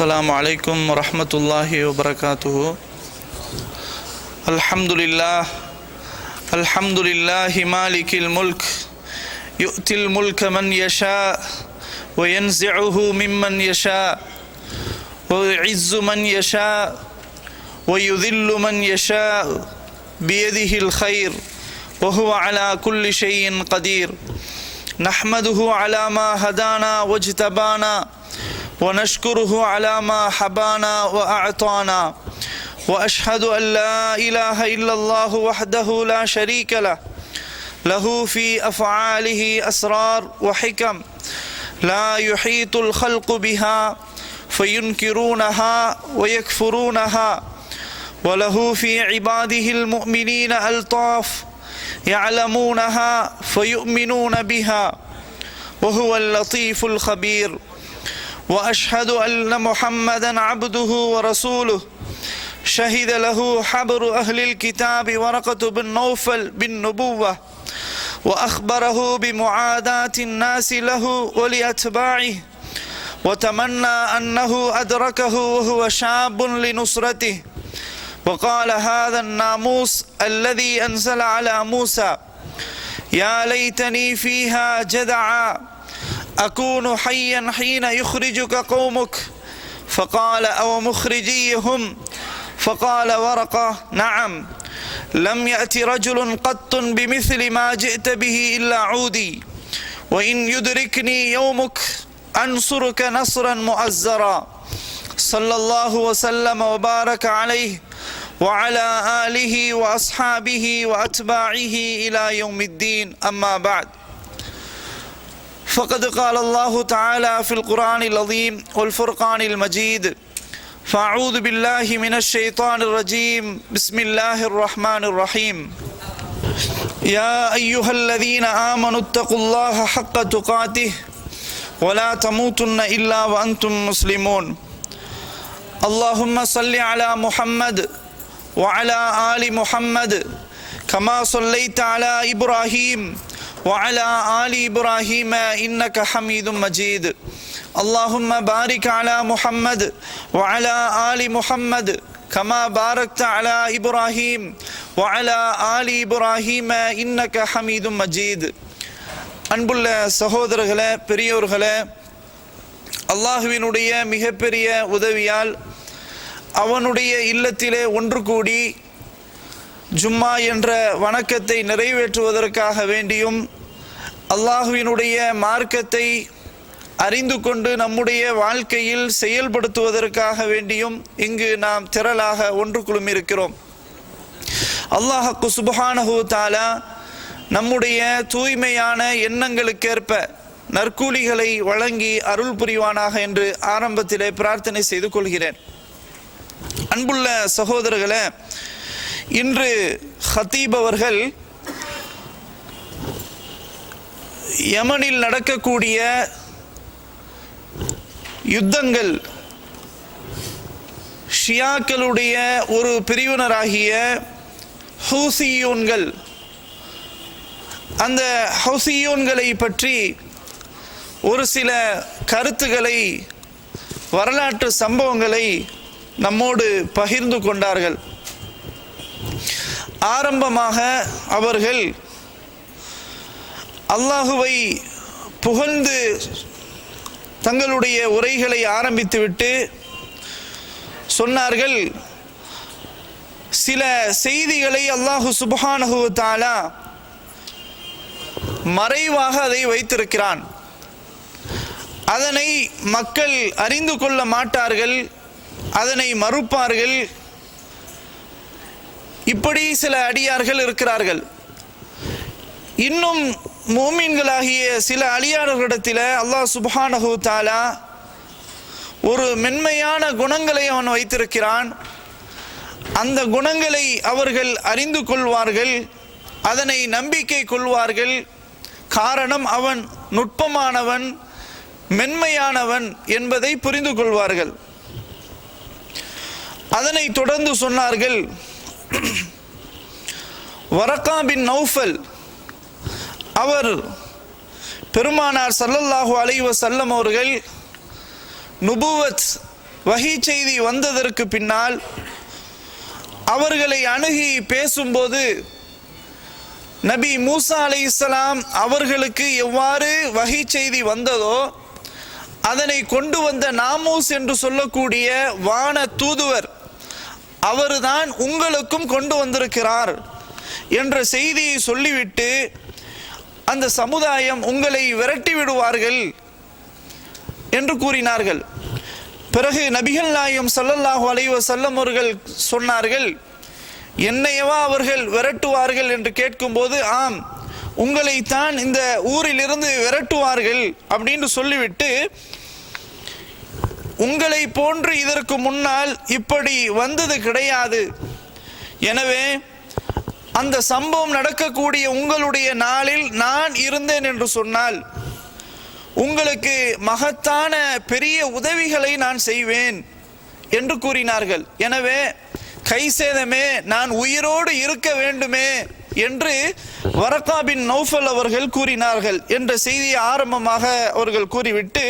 السلام عليكم ورحمة الله وبركاته. الحمد لله الحمد لله مالك الملك يؤتي الملك من يشاء وينزعه ممن يشاء ويعز من يشاء ويذل من يشاء بيده الخير وهو على كل شيء قدير. نحمده على ما هدانا واجتبانا ونشكره على ما حبانا وأعطانا. وأشهد أن لا إله إلا الله وحده لا شريك له. له في أفعاله أسرار وحكم. لا يحيط الخلق بها فينكرونها ويكفرونها. وله في عباده المؤمنين ألطاف يعلمونها فيؤمنون بها. وهو اللطيف الخبير. وأشهد أن محمدا عبده ورسوله. شهد له حبر أهل الكتاب ورقة بن نوفل بالنبوة وأخبره بمعاداة الناس له ولأتباعه وتمنى أنه أدركه وهو شاب لنصرته. وقال هذا الناموس الذي أنزل على موسى يا ليتني فيها جدعا أكون حيا حين يخرجك قومك. فقال أو مخرجيهم؟ فقال ورقة نعم. لم يأت رجل قط بمثل ما جئت به إلا عودي. وإن يدركني يومك أنصرك نصرا مؤزرا. صلى الله وسلم وبارك عليه وعلى آله وأصحابه وأتباعه إلى يوم الدين. أما بعد. فقد قال الله تعالى في القرآن العظيم والفرقان المجيد فأعوذ بالله من الشيطان الرجيم بسم الله الرحمن الرحيم. يا أيها الذين آمنوا اتقوا الله حق تقاته ولا تموتن إلا وأنتم مسلمون. اللهم صل على محمد وعلى آل محمد كما صليت على إبراهيم وعلى آل إبراهيم إنك حميد مجيد اللهم بارك على محمد وعلى آل محمد كما باركت على إبراهيم وعلى آل إبراهيم إنك حميد مجيد அன்புள்ள சகோதரர்களே பெரியோர்களே அல்லாஹுவினுடைய மிகப்பெரிய உதவியால் அவனுடைய இல்லத்திலே ஒன்று கூடி ஜும்மா என்ற வணக்கத்தை நிறைவேற்றுவதற்காக வேண்டியும் அல்லாஹுவினுடைய மார்க்கத்தை அறிந்து கொண்டு நம்முடைய வாழ்க்கையில் செயல்படுத்துவதற்காக வேண்டியும் இங்கு நாம் திரளாக ஒன்று குழுமிருக்கிறோம் அல்லாஹக்கு சுபஹானஹூ தாலா நம்முடைய தூய்மையான எண்ணங்களுக்கேற்ப நற்கூலிகளை வழங்கி அருள் புரிவானாக என்று ஆரம்பத்திலே பிரார்த்தனை செய்து கொள்கிறேன். அன்புள்ள சகோதரர்களை இன்று ஹத்தீப் அவர்கள் யமனில் நடக்கக்கூடிய யுத்தங்கள் ஷியாக்களுடைய ஒரு பிரிவினராகிய ஹூசியூன்கள் அந்த ஹவுசியூன்களை பற்றி ஒரு சில கருத்துக்களை வரலாற்று சம்பவங்களை நம்மோடு பகிர்ந்து கொண்டார்கள். ஆரம்பமாக அவர்கள் அல்லாஹுவை புகழ்ந்து தங்களுடைய உரைகளை ஆரம்பித்துவிட்டு சொன்னார்கள் சில செய்திகளை அல்லாஹு சுபஹானஹு தாலா மறைவாக அதை வைத்திருக்கிறான். அதனை மக்கள் அறிந்து கொள்ள மாட்டார்கள் அதனை மறுப்பார்கள். இப்படி சில அடியார்கள் இருக்கிறார்கள். இன்னும் மூமீன்களாகிய சில அழியாளர்களிடத்தில் அல்லாஹ் சுபஹானஹு தாலா ஒரு மென்மையான குணங்களை அவன் வைத்திருக்கிறான். அந்த குணங்களை அவர்கள் அறிந்து கொள்வார்கள். அதனை நம்பிக்கை கொள்வார்கள். காரணம் அவன் நுட்பமானவன் மென்மையானவன் என்பதை புரிந்து கொள்வார்கள். அதனை தொடர்ந்து சொன்னார்கள் வரக்கா பின் நௌஃபல். அவர் பெருமானார் சல்லல்லாஹு அலைவ செல்லம் அவர்கள் நுபுவத் வகை செய்தி வந்ததற்கு பின்னால் அவர்களை அணுகி பேசும்போது நபி மூசா அலை இஸ்லாம் அவர்களுக்கு எவ்வாறு வகை செய்தி வந்ததோ அதனை கொண்டு வந்த நாமூஸ் என்று சொல்லக்கூடிய வான தூதுவர் அவர்தான் உங்களுக்கும் கொண்டு வந்திருக்கிறார் என்ற செய்தியை சொல்லிவிட்டு அந்த சமுதாயம் உங்களை விரட்டி விடுவார்கள் என்று கூறினார்கள். பிறகு நபிகள் நாயம் சல்லல்லாஹு அலைவ வஸல்லம் அவர்கள் சொன்னார்கள் என்னையவா அவர்கள் விரட்டுவார்கள்? என்று கேட்கும்போது ஆம் உங்களைத்தான் இந்த ஊரிலிருந்து விரட்டுவார்கள் அப்படின்னு சொல்லிவிட்டு உங்களை போன்று இதற்கு முன்னால் இப்படி வந்தது கிடையாது. எனவே அந்த சம்பவம் நடக்கக்கூடிய உங்களுடைய நாளில் நான் இருந்தேன் என்று சொன்னால் உங்களுக்கு மகத்தான பெரிய உதவிகளை நான் செய்வேன் என்று கூறினார்கள். எனவே கை சேதமே நான் உயிரோடு இருக்க வேண்டுமே என்று வரக்கா பின் நௌஃபல் அவர்கள் கூறினார்கள் என்ற செய்தியை ஆரம்பமாக அவர்கள் கூறிவிட்டு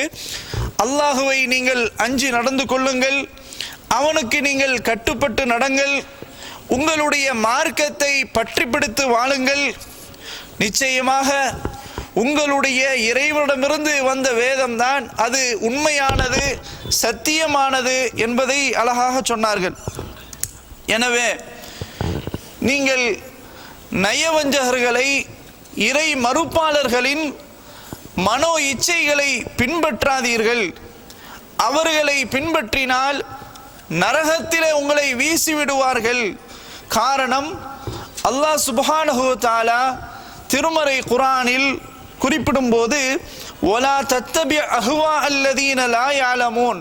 அல்லாஹுவை நீங்கள் அஞ்சு நடந்து கொள்ளுங்கள் அவனுக்கு நீங்கள் கட்டுப்பட்டு நடங்கள் உங்களுடைய மார்க்கத்தை பற்றி பிடித்து வாழுங்கள். நிச்சயமாக உங்களுடைய இறைவனிடமிருந்து வந்த வேதம்தான் அது உண்மையானது சத்தியமானது என்பதை அழகாக சொன்னார்கள். எனவே நீங்கள் நயவஞ்சகர்களை இறை மறுப்பாளர்களின் மனோ இச்சைகளை பின்பற்றாதீர்கள். அவர்களை பின்பற்றினால் நரகத்திலே உங்களை வீசி விடுவார்கள் காரணம் அல்லாஹ் சுப்ஹானஹு தாலா திருமறை குரானில் குறிப்பிடும்போது ஒலா தத்தபி அஹுவா அல்லதீன லா யாலமூன்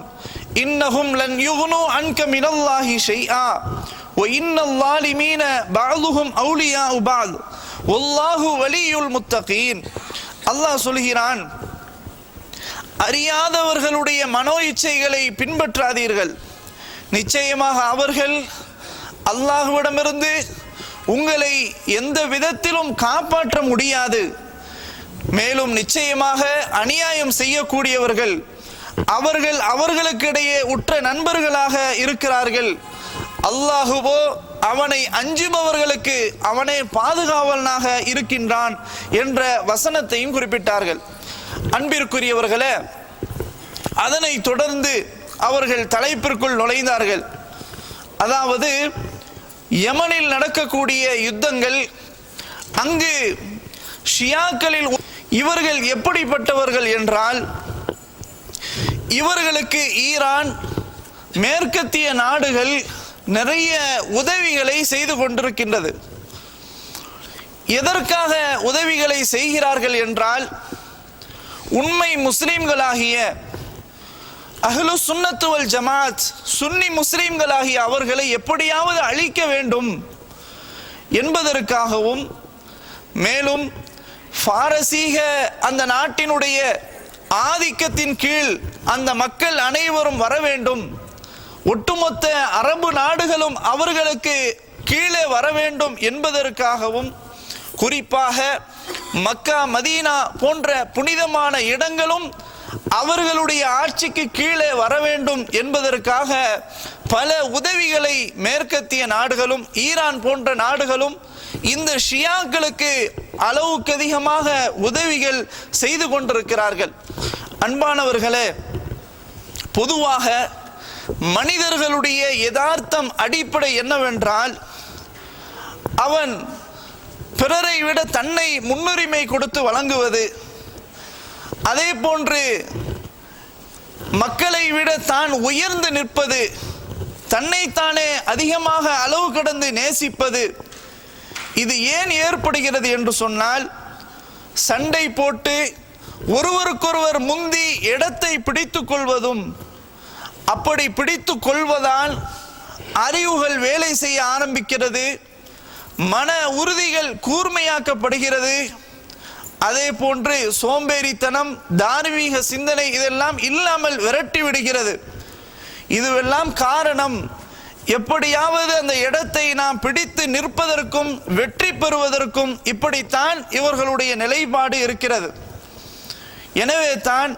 இன்னஹும் லன் யுகுனு அன்க மினல்லாஹி ஷைஆ. வ இன்னல் லாலிமீன பஅதுஹும் அவுலியாஉ பஅத் வலியுல் அல்லாஹ் சொல்கிறான் அறியாதவர்களுடைய மனோ இச்சைகளை பின்பற்றாதீர்கள். நிச்சயமாக அவர்கள் அல்லாஹ்விடமிருந்து உங்களை எந்த விதத்திலும் காப்பாற்ற முடியாது. மேலும் நிச்சயமாக அநியாயம் செய்யக்கூடியவர்கள் அவர்கள் அவர்களுக்கிடையே உற்ற நண்பர்களாக இருக்கிறார்கள். அல்லாஹுவோ அவனை அஞ்சுபவர்களுக்கு அவனே பாதுகாவலனாக இருக்கின்றான் என்ற வசனத்தையும் குறிப்பிட்டார்கள். அன்பிற்குரியவர்களே அதனை தொடர்ந்து அவர்கள் தலைப்பிற்குள் நுழைந்தார்கள். அதாவது யமனில் நடக்கக்கூடிய யுத்தங்கள் அங்கு ஷியாக்களில் இவர்கள் எப்படிப்பட்டவர்கள் என்றால் இவர்களுக்கு ஈரான் மேற்கத்திய நாடுகள் நிறைய உதவிகளை செய்து கொண்டிருக்கின்றது. எதற்காக உதவிகளை செய்கிறார்கள் என்றால் உண்மை முஸ்லிம்களாகிய அஹ்லு சுன்னத்துவல் ஜமாத் சுன்னி முஸ்லிம்களாகிய அவர்களை எப்படியாவது அழிக்க வேண்டும் என்பதற்காகவும் மேலும் பாரசீக அந்த நாட்டினுடைய ஆதிக்கத்தின் கீழ் அந்த மக்கள் அனைவரும் வர வேண்டும் ஒட்டுமொத்த அரபு நாடுகளும் அவர்களுக்கு கீழே வர வேண்டும் என்பதற்காகவும் குறிப்பாக மக்கா மதீனா போன்ற புனிதமான இடங்களும் அவர்களுடைய ஆட்சிக்கு கீழே வர வேண்டும் என்பதற்காக பல உதவிகளை மேற்கத்திய நாடுகளும் ஈரான் போன்ற நாடுகளும் இந்த ஷியாக்களுக்கு அளவுக்கு அதிகமாக உதவிகள் செய்து கொண்டிருக்கிறார்கள். அன்பானவர்களே பொதுவாக மனிதர்களுடைய யதார்த்தம் அடிப்படை என்னவென்றால் அவன் பிறரை விட தன்னை முன்னுரிமை கொடுத்து வழங்குவது அதே போன்று மக்களை விட தான் உயர்ந்து நிற்பது தன்னைத்தானே அதிகமாக அளவு கடந்து நேசிப்பது இது ஏன் ஏற்படுகிறது என்று சொன்னால் சண்டை போட்டு ஒருவருக்கொருவர் முந்தி இடத்தை பிடித்துக் கொள்வதும் அப்படி பிடித்து கொள்வதால் அறிவுகள் வேலை செய்ய ஆரம்பிக்கிறது மன உறுதிகள் கூர்மையாக்கப்படுகிறது. அதே போன்று சோம்பேறித்தனம் தார்மீக சிந்தனை இதெல்லாம் இல்லாமல் விரட்டி விடுகிறது. இதுவெல்லாம் காரணம் எப்படியாவது அந்த இடத்தை நாம் பிடித்து நிற்பதற்கும் வெற்றி பெறுவதற்கும் இப்படித்தான் இவர்களுடைய நிலைப்பாடு இருக்கிறது. எனவே தான்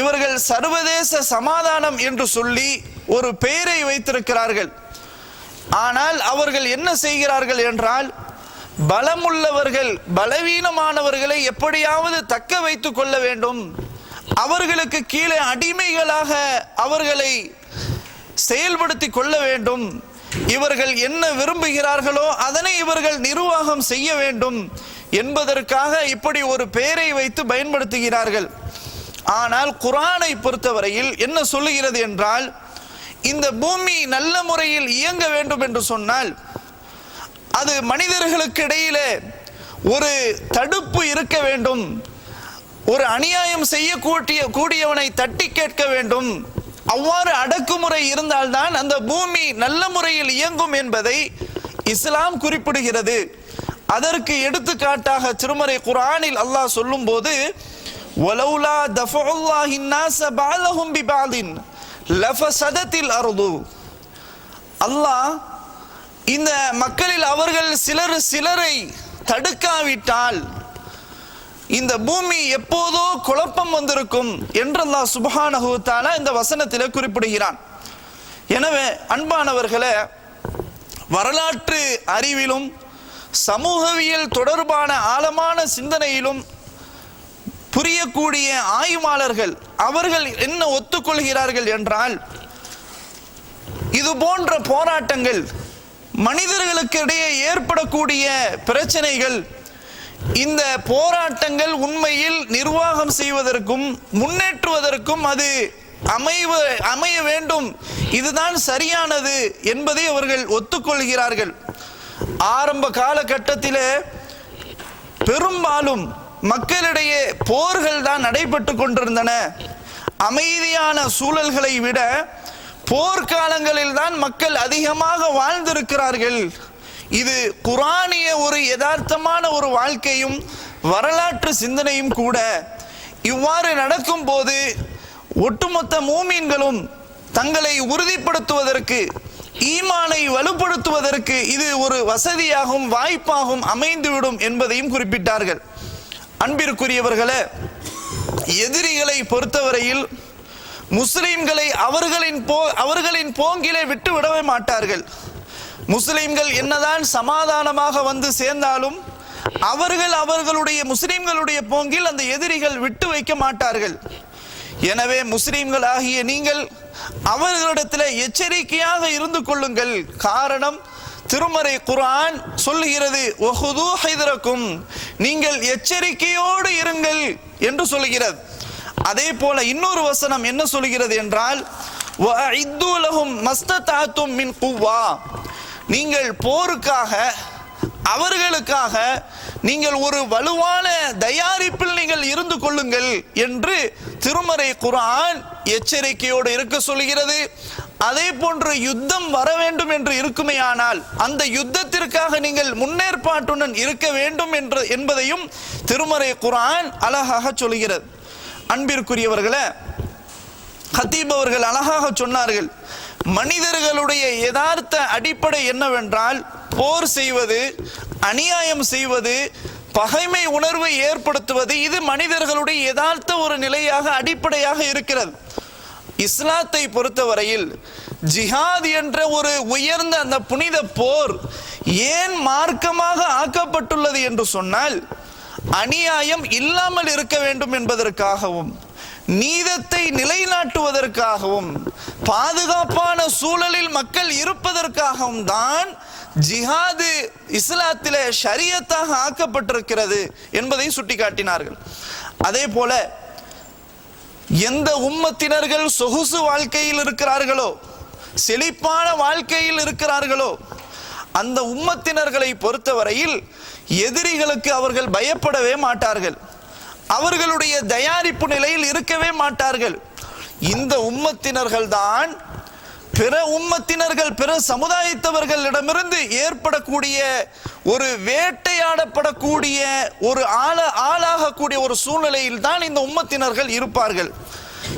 இவர்கள் சர்வதேச சமாதானம் என்று சொல்லி ஒரு பெயரை வைத்திருக்கிறார்கள். ஆனால் அவர்கள் என்ன செய்கிறார்கள் என்றால் பலமுள்ளவர்கள் பலவீனமானவர்களை எப்படியாவது தக்க வைத்துக் கொள்ள வேண்டும். அவர்களுக்கு கீழே அடிமைகளாக அவர்களை செயல்படுத்தி கொள்ள வேண்டும். இவர்கள் என்ன விரும்புகிறார்களோ அதனை இவர்கள் நிர்வாகம் செய்ய வேண்டும் என்பதற்காக இப்படி ஒரு பெயரை வைத்து பயன்படுத்துகிறார்கள். ஆனால் குரானை பொறுத்தவரையில் என்ன சொல்லுகிறது என்றால் இந்த பூமி நல்ல முறையில் இயங்க வேண்டும் என்று சொன்னால் அது மனிதர்களுக்கு இடையிலே ஒரு தடுப்பு இருக்க வேண்டும் ஒரு அநியாயம் செய்யக்கூடிய கூடியவனை தட்டி கேட்க வேண்டும். அவ்வாறு அடக்குமுறை இருந்தால்தான் அந்த பூமி நல்ல முறையில் இயங்கும் என்பதை இஸ்லாம் குறிப்பிடுகிறது. அதற்கு எடுத்துக்காட்டாக திருமறை குரானில் அல்லாஹ் சொல்லும்போது வலௌலா தஃபுல்லாஹி الناس بعضهم ببعض لفسدت الارض அல்லாஹ் இந்த மக்களில் அவர்கள் சிலர் சிலரை தடுக்காவிட்டால் இந்த பூமி எப்போதோ குழப்பம் வந்திருக்கும் என்று அல்லாஹ் சுப்ஹானஹு தஆலா இந்த வசனத்தில் குறிப்பிடுகிறான் எனவே அன்பானவர்களே வரலாற்று அறிவிலும் சமூகவியல் தொடர்பான ஆழமான சிந்தனையிலும் புரியக்கூடிய ஆய்வாளர்கள் அவர்கள் என்ன ஒத்துக்கொள்கிறார்கள் என்றால் இது போன்ற போராட்டங்கள் மனிதர்களுக்கு இடையே ஏற்படக்கூடிய பிரச்சனைகள் இந்த போராட்டங்கள் உண்மையில் நிர்வாகம் செய்வதற்கும் முன்னேற்றுவதற்கும் அது அமைவ அமைய வேண்டும். இதுதான் சரியானது என்பதை அவர்கள் ஒத்துக்கொள்கிறார்கள். ஆரம்ப காலகட்டத்திலே பெரும்பாலும் மக்களிடையே போர்கள் தான் நடைபெற்று கொண்டிருந்தன. அமைதியான சூழல்களை விட போர்க்காலங்களில் தான் மக்கள் அதிகமாக வாழ்ந்திருக்கிறார்கள். இது குரானிய ஒரு யதார்த்தமான ஒரு வாழ்க்கையும் வரலாற்று சிந்தனையும் கூட. இவ்வாறு நடக்கும் போது ஒட்டுமொத்த மூமீன்களும் தங்களை உறுதிப்படுத்துவதற்கு ஈமானை வலுப்படுத்துவதற்கு இது ஒரு வசதியாகவும் வாய்ப்பாகவும் அமைந்துவிடும் என்பதையும் குறிப்பிட்டார்கள். அன்பிற்குரியவர்களே எதிரிகளை பொறுத்தவரையில் முஸ்லிம்களை அவர்களின் போ அவர்களின் போங்கிலே விட்டு விடவே மாட்டார்கள். முஸ்லிம்கள் என்னதான் சமாதானமாக வந்து சேர்ந்தாலும் அவர்கள் அவர்களுடைய முஸ்லிம்களுடைய போங்கில் அந்த எதிரிகள் விட்டு வைக்க மாட்டார்கள். எனவே முஸ்லிம்கள் ஆகிய நீங்கள் அவர்களிடத்தில் எச்சரிக்கையாக இருந்து கொள்ளுங்கள். காரணம் திருமறை குரான் சொல்லுகிறது "வஹுது ஹைதரக்கும் நீங்கள் எச்சரிக்கையோடு இருங்கள் என்று சொல்லுகிறது. அதே போல இன்னொரு வசனம் என்ன சொல்கிறது என்றால் "வஅஇத்து மின் குவ்வா நீங்கள் போருக்காக அவர்களுக்காக நீங்கள் ஒரு வலுவான தயாரிப்பில் நீங்கள் இருந்து கொள்ளுங்கள் என்று திருமறை குரான் எச்சரிக்கையோடு இருக்க சொல்கிறது அதே போன்று யுத்தம் வர வேண்டும் என்று இருக்குமேயானால் அந்த யுத்தத்திற்காக நீங்கள் முன்னேற்பாட்டுடன் இருக்க வேண்டும் என்று என்பதையும் திருமறை குரான் அழகாக சொல்கிறது. அன்பிற்குரியவர்களே ஹத்தீப் அவர்கள் அழகாக சொன்னார்கள் மனிதர்களுடைய யதார்த்த அடிப்படை என்னவென்றால் போர் செய்வது அநியாயம் செய்வது பகைமை உணர்வை ஏற்படுத்துவது இது மனிதர்களுடைய யதார்த்த ஒரு நிலையாக அடிப்படையாக இருக்கிறது. இஸ்லாத்தை பொறுத்தவரையில் ஜிஹாத் என்ற ஒரு உயர்ந்த அந்த புனித போர் ஏன் மார்க்கமாக ஆக்கப்பட்டுள்ளது என்று சொன்னால் அநியாயம் இல்லாமல் இருக்க வேண்டும் என்பதற்காகவும் நீதத்தை நிலைநாட்டுவதற்காகவும் பாதுகாப்பான சூழலில் மக்கள் இருப்பதற்காகவும் தான் ஜிஹாது இஸ்லாத்திலே ஷரியத்தாக ஆக்கப்பட்டிருக்கிறது என்பதை சுட்டிக்காட்டினார்கள். அதே போல எந்த உம்மத்தினர்கள் சொகுசு வாழ்க்கையில் இருக்கிறார்களோ செழிப்பான வாழ்க்கையில் இருக்கிறார்களோ அந்த உம்மத்தினர்களை பொறுத்தவரையில் எதிரிகளுக்கு அவர்கள் பயப்படவே மாட்டார்கள். அவர்களுடைய தயாரிப்பு நிலையில் இருக்கவே மாட்டார்கள். இந்த உம்மத்தினர்கள் தான் பிற உம்மத்தினர்கள் பிற சமுதாயத்தவர்களிடமிருந்து ஏற்படக்கூடிய ஒரு வேட்டையாடப்படக்கூடிய ஒரு ஆள ஆளாகக்கூடிய ஒரு சூழ்நிலையில் தான் இந்த உம்மத்தினர்கள் இருப்பார்கள்.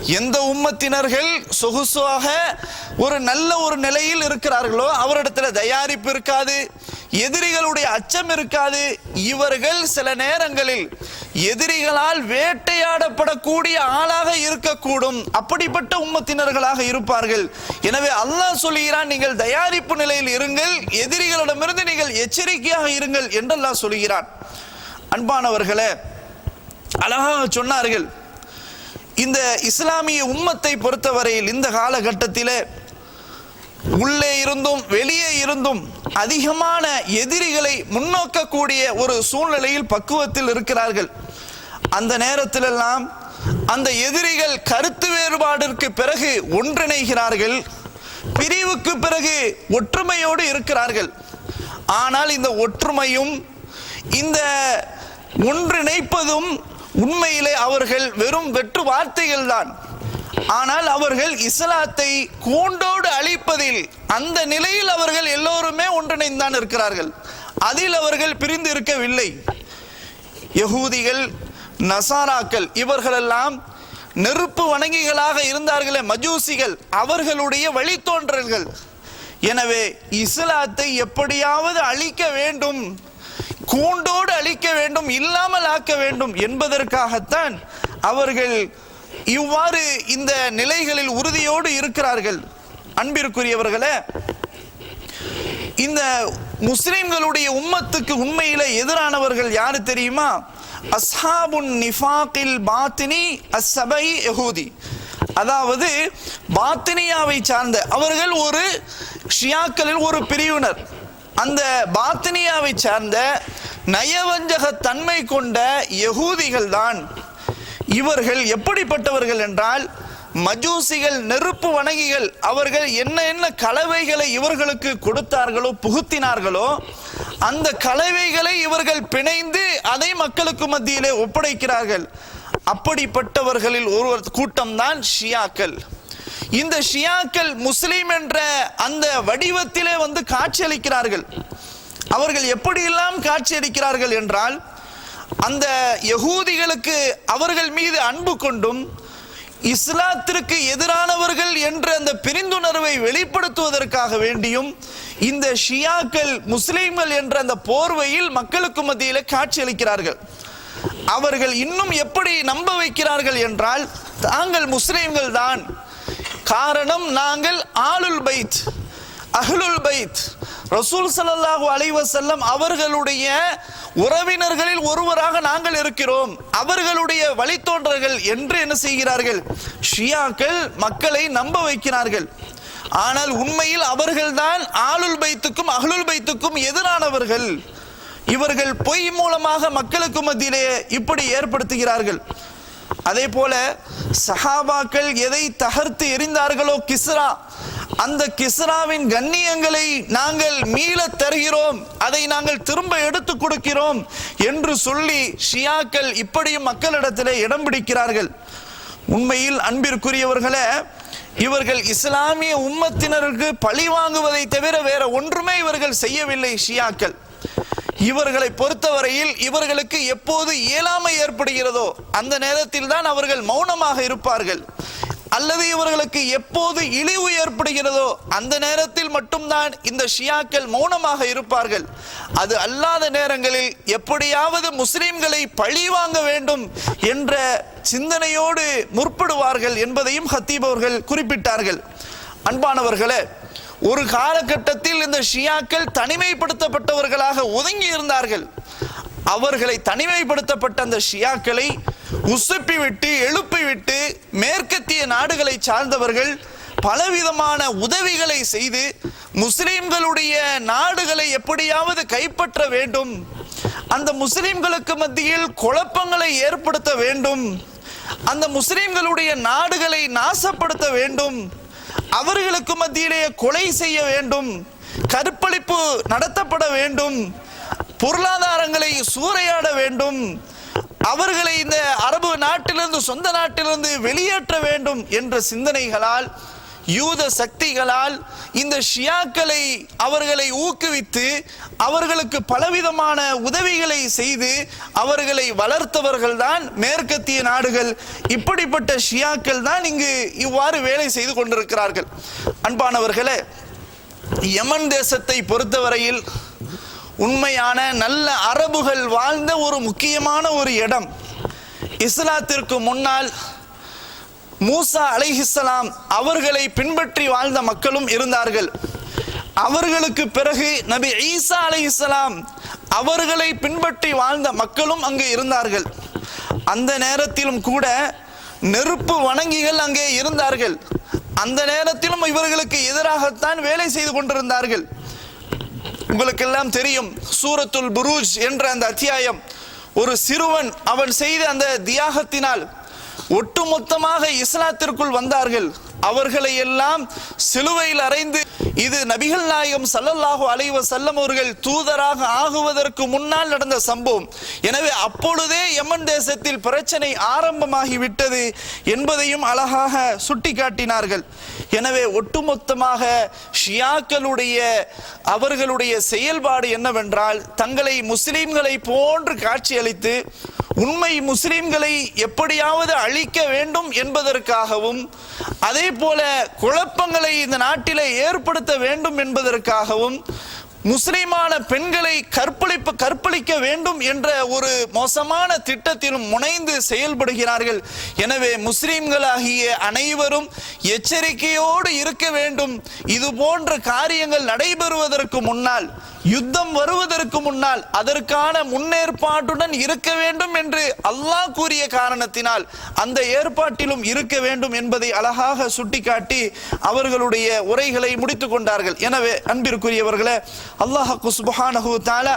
எந்த உம்மத்தினர்கள் சொகுசாக ஒரு நல்ல ஒரு நிலையில் இருக்கிறார்களோ அவரிடத்துல தயாரிப்பு இருக்காது எதிரிகளுடைய அச்சம் இருக்காது. இவர்கள் சில நேரங்களில் எதிரிகளால் வேட்டையாடப்படக்கூடிய ஆளாக இருக்கக்கூடும். அப்படிப்பட்ட உம்மத்தினர்களாக இருப்பார்கள். எனவே அல்லாஹ் சொல்கிறான் நீங்கள் தயாரிப்பு நிலையில் இருங்கள் எதிரிகளிடமிருந்து நீங்கள் எச்சரிக்கையாக இருங்கள் என்றெல்லாம் அல்லாஹ் சொல்கிறான் அன்பானவர்களே அழகாக சொன்னார்கள். இந்த இஸ்லாமிய உம்மத்தை பொறுத்தவரையில் இந்த காலகட்டத்தில் உள்ளே இருந்தும் வெளியே இருந்தும் அதிகமான எதிரிகளை முன்னோக்கக்கூடிய ஒரு சூழ்நிலையில் பக்குவத்தில் இருக்கிறார்கள். அந்த நேரத்திலெல்லாம் அந்த எதிரிகள் கருத்து வேறுபாடிற்கு பிறகு ஒன்றிணைகிறார்கள். பிரிவுக்கு பிறகு ஒற்றுமையோடு இருக்கிறார்கள். ஆனால் இந்த ஒற்றுமையும் இந்த ஒன்றிணைப்பதும் உண்மையிலே அவர்கள் வெறும் வெற்று வார்த்தைகள் தான் ஆனால் அவர்கள் இஸ்லாத்தை கூண்டோடு அழிப்பதில் அந்த நிலையில் அவர்கள் எல்லோருமே ஒன்றிணைந்தான் இருக்கிறார்கள். அதில் அவர்கள் பிரிந்து இருக்கவில்லை. யகூதிகள் நசாராக்கள் இவர்களெல்லாம் நெருப்பு வணங்கிகளாக இருந்தார்களே மஜூசிகள் அவர்களுடைய வழித்தோன்றல்கள். எனவே இஸ்லாத்தை எப்படியாவது அழிக்க வேண்டும் கூண்டோடு அழிக்க வேண்டும் இல்லாமல் ஆக்க வேண்டும் என்பதற்காகத்தான் அவர்கள் இவ்வாறு இந்த நிலைகளில் உறுதியோடு இருக்கிறார்கள். அன்பிற்குரியவர்களே இந்த முஸ்லிம்களுடைய உம்மத்துக்கு உண்மையில எதிரானவர்கள் யாரு தெரியுமா? அஸ்ஹாபுன் நிஃபாக்கில் பாத்தினி அஸ்ஸபை எஹூதி அதாவது பாத்தினியாவை சார்ந்த அவர்கள் ஒரு ஷியாக்களில் ஒரு பிரிவினர். அந்த பாத்தினியாவை சார்ந்த நயவஞ்சக தன்மை கொண்ட யகூதிகள் தான் இவர்கள் எப்படிப்பட்டவர்கள் என்றால் மஜூசிகள் நெருப்பு வணங்கிகள் அவர்கள் என்ன என்ன கலவைகளை இவர்களுக்கு கொடுத்தார்களோ புகுத்தினார்களோ அந்த கலவைகளை இவர்கள் பிணைந்து அதை மக்களுக்கு மத்தியிலே ஒப்படைக்கிறார்கள். அப்படிப்பட்டவர்களில் ஒருவர் கூட்டம்தான் ஷியாக்கள். இந்த ஷியாக்கள் முஸ்லீம் என்ற அந்த வடிவத்திலே வந்து காட்சியளிக்கிறார்கள். அவர்கள் எப்படியெல்லாம் காட்சியளிக்கிறார்கள் என்றால் அந்த யகூதிகளுக்கு அவர்கள் மீது அன்பு கொண்டும் இஸ்லாத்திற்கு எதிரானவர்கள் என்ற அந்த பிரிந்துணர்வை வெளிப்படுத்துவதற்காக வேண்டியும் இந்த ஷியாக்கள் முஸ்லீம்கள் என்ற அந்த போர்வையில் மக்களுக்கு மத்தியில் காட்சியளிக்கிறார்கள். அவர்கள் இன்னும் எப்படி நம்ப வைக்கிறார்கள் என்றால் தாங்கள் முஸ்லீம்கள் தான் காரணம் நாங்கள் ஆளுல் பைத் அஹ்லுல் பைத். ரசூல் ஸல்லல்லாஹு அலைவசல்லம் அவர்களுடைய உறவினர்களில் ஒருவராக நாங்கள் இருக்கிறோம். அவர்களுடைய வழித்தோன்றர்கள் என்று என்ன செய்கிறார்கள்? ஷியாக்கள் மக்களை நம்ப வைக்கிறார்கள். ஆனால் உண்மையில் அவர்கள்தான் ஆளுல் பைத்துக்கும் அகலுல் பைத்துக்கும் எதிரானவர்கள். இவர்கள் பொய் மூலமாக மக்களுக்கு மத்தியிலே இப்படி ஏற்படுத்துகிறார்கள். அதே போல சஹாபாக்கள் எதை தகர்த்து எறிந்தார்களோ கிஸ்ரா அந்த கிஸ்ராவின் கண்ணியங்களை நாங்கள் மீளத் தருகிறோம் அதை நாங்கள் திரும்ப எடுத்து கொடுக்கிறோம் என்று சொல்லி ஷியாக்கள் இப்படியும் மக்களிடத்திலே இடம் பிடிக்கிறார்கள். உண்மையில் அன்பிற்குரியவர்களே இவர்கள் இஸ்லாமிய உம்மத்தினருக்கு பழி வாங்குவதை தவிர வேற ஒன்றுமே இவர்கள் செய்யவில்லை ஷியாக்கள். இவர்களை பொறுத்தவரையில் இவர்களுக்கு எப்போது இயலாமை ஏற்படுகிறதோ அந்த நேரத்தில் தான் அவர்கள் மௌனமாக இருப்பார்கள். அல்லது இவர்களுக்கு எப்போது இழிவு ஏற்படுகிறதோ அந்த நேரத்தில் மட்டும்தான் இந்த ஷியாக்கள் மௌனமாக இருப்பார்கள். அது அல்லாத நேரங்களில் எப்படியாவது முஸ்லிம்களை பழி வாங்க வேண்டும் என்ற சிந்தனையோடு முற்படுவார்கள் என்பதையும் ஹத்தீப் அவர்கள் குறிப்பிட்டார்கள். அன்பானவர்களே ஒரு காலகட்டத்தில் இந்த ஷியாக்கள் தனிமைப்படுத்தப்பட்டவர்களாக ஒதுங்கி இருந்தார்கள் அவர்களை தனிமைப்படுத்தப்பட்ட அந்த ஷியாக்களை உசுப்பி விட்டு எழுப்பி விட்டு மேற்கத்திய நாடுகளை சார்ந்தவர்கள் பலவிதமான உதவிகளை செய்து முஸ்லிம்களுடைய நாடுகளை எப்படியாவது கைப்பற்ற வேண்டும். அந்த முஸ்லிம்களுக்கு மத்தியில் குழப்பங்களை ஏற்படுத்த வேண்டும். அந்த முஸ்லிம்களுடைய நாடுகளை நாசப்படுத்த வேண்டும். அவர்களுக்கு மத்தியிலேயே கொலை செய்ய வேண்டும் கற்பழிப்பு நடத்தப்பட வேண்டும் பொருளாதாரங்களை சூறையாட வேண்டும் அவர்களை இந்த அரபு நாட்டிலிருந்து சொந்த நாட்டிலிருந்து வெளியேற்ற வேண்டும் என்ற சிந்தனைகளால் யூத சக்திகளால் இந்த ஷியாக்களை அவர்களை ஊக்குவித்து அவர்களுக்கு பலவிதமான உதவிகளை செய்து அவர்களை வளர்த்தவர்கள் தான் மேற்கத்திய நாடுகள். இப்படிப்பட்ட ஷியாக்கள் தான் இங்கு இவ்வாறு வேலை செய்து கொண்டிருக்கிறார்கள். அன்பானவர்களே யமன் தேசத்தை பொறுத்தவரையில் உண்மையான நல்ல அரபுகள் வாழ்ந்த ஒரு முக்கியமான ஒரு இடம். இஸ்லாத்திற்கு முன்னால் மூசா அலைஹிஸ்லாம் அவர்களை பின்பற்றி வாழ்ந்த மக்களும் இருந்தார்கள். அவர்களுக்கு பிறகு நபி ஈசா அலைஹிஸ்லாம் அவர்களை பின்பற்றி வாழ்ந்த மக்களும் அங்கே இருந்தார்கள். அந்த நேரத்திலும் கூட நெருப்பு வணங்கிகள் அங்கே இருந்தார்கள். அந்த நேரத்திலும் இவர்களுக்கு எதிராகத்தான் வேலை செய்து கொண்டிருந்தார்கள். உங்களுக்கெல்லாம் தெரியும் சூரத்துல் புரூஜ் என்ற அந்த அத்தியாயம். ஒரு சிறுவன் அவன் செய்த அந்த தியாகத்தினால் ஒட்டுமொத்தமாக இஸ்லாத்திற்குள் வந்தார்கள். அவர்களை எல்லாம் சிலுவையில் அறைந்து இது நபிகள் நாயகம் சல்லல்லாஹு அலைவ செல்லம் அவர்கள் தூதராக ஆகுவதற்கு முன்னால் நடந்த சம்பவம். எனவே அப்பொழுதே யமன் தேசத்தில் பிரச்சனை ஆரம்பமாகி விட்டது என்பதையும் அழகாக சுட்டிக்காட்டினார்கள். எனவே ஒட்டுமொத்தமாக ஷியாக்களுடைய அவர்களுடைய செயல்பாடு என்னவென்றால் தங்களை முஸ்லிம்களை போன்று காட்சியளித்து உண்மை முஸ்லிம்களை எப்படியாவது அழிக்க வேண்டும் என்பதற்காகவும் அதே போல குழப்பங்களை இந்த நாட்டிலே ஏற்படுத்த வேண்டும் என்பதற்காகவும் முஸ்லிமான பெண்களை கற்பழிப்பு கற்பழிக்க வேண்டும் என்ற ஒரு மோசமான திட்டத்திலும் முனைந்து செயல்படுகிறார்கள். எனவே முஸ்லிம்களாகிய அனைவரும் எச்சரிக்கையோடு இருக்க வேண்டும். இது போன்ற காரியங்கள் நடைபெறுவதற்கு முன்னால் யுத்தம் வருவதற்கு முன்னால் அதற்கான முன்னேற்பாட்டுடன் இருக்க வேண்டும் என்று அல்லாஹ் கூறிய காரணத்தினால் அந்த ஏற்பாட்டிலும் இருக்க வேண்டும் என்பதை அழகாக சுட்டிக்காட்டி அவர்களுடைய உரைகளை முடித்து கொண்டார்கள். எனவே அன்பிற்குரியவர்களே அல்லாஹ் சுபஹானஹு தஆலா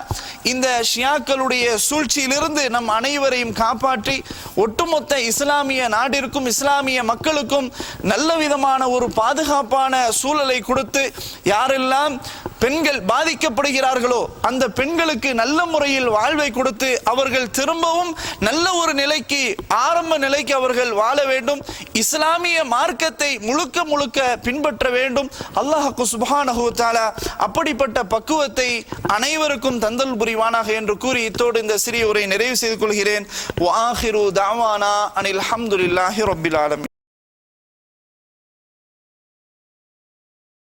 இந்த ஷியாக்களுடைய சூழ்ச்சியிலிருந்து நம் அனைவரையும் காப்பாற்றி ஒட்டுமொத்த இஸ்லாமிய நாட்டிற்கும் இஸ்லாமிய மக்களுக்கும் நல்ல விதமான ஒரு பாதுகாப்பான சூழலை கொடுத்து யாரெல்லாம் பெண்கள் பாதிக்கப்படுகிறார்களோ அந்த பெண்களுக்கு நல்ல முறையில் வாழ்வை கொடுத்து அவர்கள் திரும்பவும் நல்ல ஒரு நிலைக்கு ஆரம்ப நிலைக்கு அவர்கள் வாழ வேண்டும். இஸ்லாமிய மார்க்கத்தை முழுக்க முழுக்க பின்பற்ற வேண்டும். அல்லாஹு சுப்ஹானஹு தஆலா அப்படிப்பட்ட பக்குவத்தை அனைவருக்கும் தந்தல் புரிவானாக என்று கூறி இத்தோடு இந்த சிறிய உரை நிறைவு செய்து கொள்கிறேன். வாஹிரு தாவானா அனில் அஹமதுல்லாஹி ரப்பில் ஆலமி